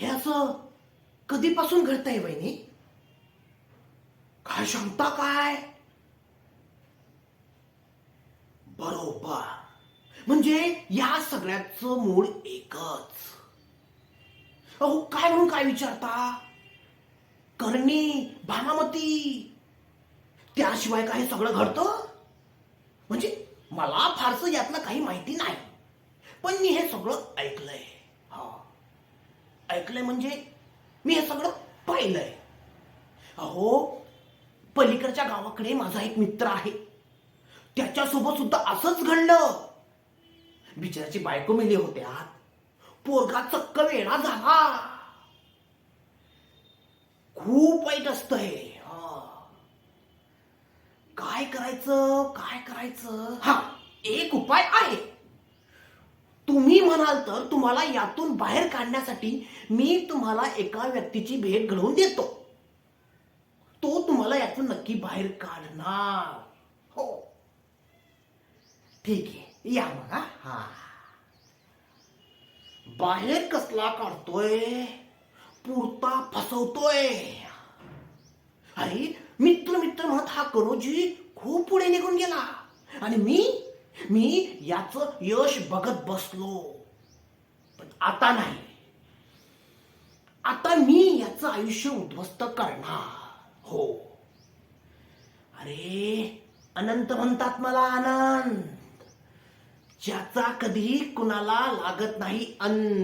हे असं कधीपासून घडतंय वहिनी? काय क्षमता काय? बरोबर. म्हणजे या सगळ्याचं मूळ एकच. अहो काय म्हणून काय विचारता? करणी भानामती. त्याशिवाय काय सगळं घडतं? म्हणजे मला फारसं यातलं काही माहिती नाही. पण मी हे सगळं ऐकलंय. हा. ऐकलंय म्हणजे मी हे सगळं पाहिलंय. अहो पलीकडच्या गावाकडे माझा एक मित्र आहे. त्याच्यासोबत सुद्धा असंच घडलं. बिचाराची बायको मिली होत्या. पोरगा चक्क वेळा झाला. खूप वाईट असत हे हा. काय करायचं? काय करायचं? हा एक उपाय आहे. तर तुम्हाला यातून बाहेर काढण्यासाठी मी तुम्हाला एका व्यक्तीची भेट घडवून देतो. तो तुम्हाला यातून नक्की बाहेर काढणार. हो. ठीक आहे. या मग हा. बाहेर कसला काढतोय? पुरता फसवतोय. अरे मित्र मित्र म्हणत हा करोजी खूप पुढे निघून गेला. आणि मी मी याच यश बघत बसलो. पण आता नाही. आता मी याचं आयुष्य उद्ध्वस्त करणार. हो. अरे अनंत म्हणतात मला आनंद. ज्याचा कधी कुणाला लागत नाही अन.